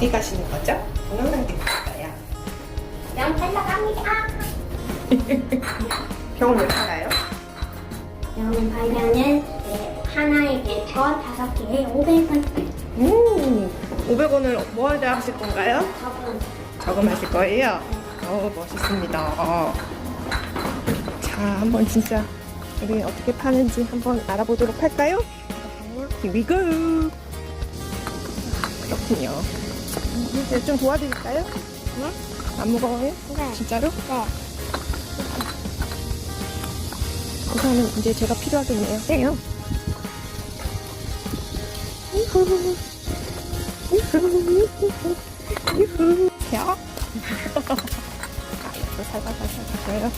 어디 가시는 거죠? 동영상 찍고 있어요. 양 탈락합니다. 병원 왜 가요? 병원 가면은 네, 하나에 100원, 다섯 개에 500원. 음, 500원을 뭐 하자 하실 건가요? 저분 저금하실 거예요? 어, 멋있습니다. 자, 한번 진짜 우리 어떻게 파는지 한번 알아보도록 할까요? Here we go. 그렇군요. 이제 좀 도와드릴까요? 네? 안 무거워요? 네. 진짜로? 네. 우선은 이제 제가 필요하겠네요. 네요. 유후. 유후. 유후. 야. 아, 이거 살살살살 가셔요.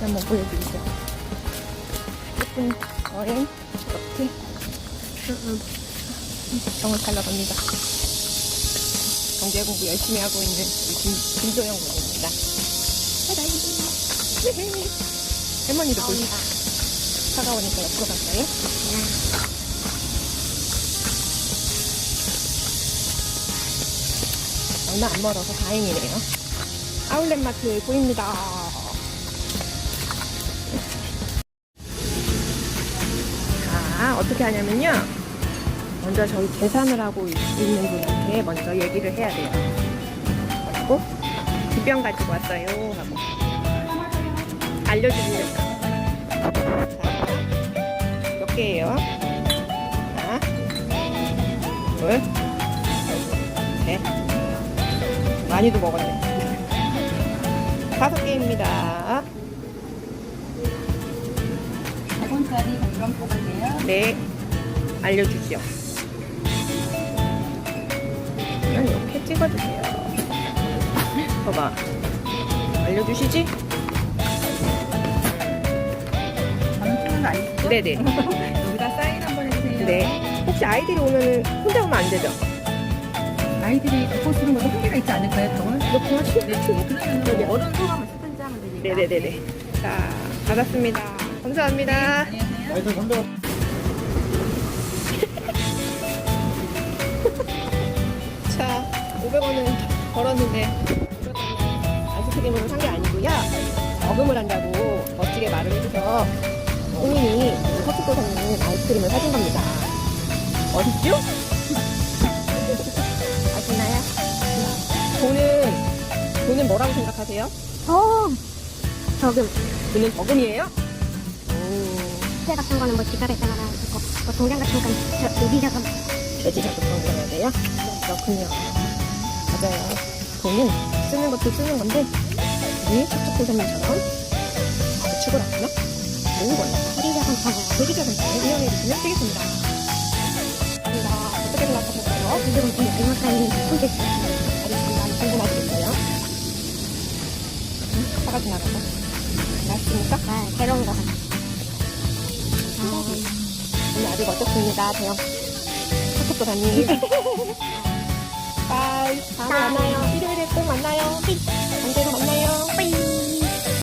한번 보여드리죠. 예쁜 여행 이렇게 정을 살러갑니다. 경제 공부 열심히 하고 있는 김, 김도영 군입니다. 짜잔. 할머니도 보시 나온다. 차가우니까 옆으로 갈까요? 얼마 안 멀어서 다행이네요. 아울렛 마트 보입니다. 자, 어떻게 하냐면요. 먼저 저희 계산을 하고 있- 있는 분한테 먼저 얘기를 해야 돼요. 그리고 기병 가지고 왔어요. 하고 알려주려고. 자, 몇 개예요? 하나, 둘, 셋. 많이도 먹었네. 다섯 개입니다. 100원짜리 공정 뽑으세요. 네, 알려주시오. 그냥 이렇게 찍어주세요. 봐봐. 알려주시지? 아니시죠? 네네. 여기다 사인 한번 해주세요. 네. 혹시 아이들이 오면 혼자 오면 안 되죠? 아이들이 갖고 쓰는 것도 한계가 있지 않을까요, 병원? 이렇게 하시 네, 그러면 뭐 어른 소감을 쓰든지 하면 되니까. 네네네네. 자, 받았습니다. 감사합니다. 안녕하세요. 자, 500원은 벌었는데 아이스크림으로 산 게 아니고요. 저금을 한다고 멋지게 말을 해줘서 본인이 커피도 사는 아이스크림을 사준 겁니다. 어딨죠? 아시나요? 돈은 돈은 뭐라고 생각하세요? 어, 저금. 돈은 저금이에요? 오, 세 같은 거는 뭐 지갑에다가 넣고, 뭐 동전 같은 건 저, 여기 저금. 돼지자도 그런 돼요? 그렇군요. 맞아요. 돈은 쓰는 것도 쓰는 건데, 척척 선생님처럼 저축을 하거나 모은 거예요. 우리 저금 저거. 돼지자금 이용해 주시면 되겠습니다. 자, 어떻게 생각하셨어요? 지금 손질 수 있어요. 알겠습니다. 궁금하시겠어요? 응? 사가 지나가서. 맛있습니까? 아, 새로운 거 같아. 오늘 어떻습니다, 대영. 척척도사님. 바이. 다음에 만나요. 일요일에 꼭 만나요.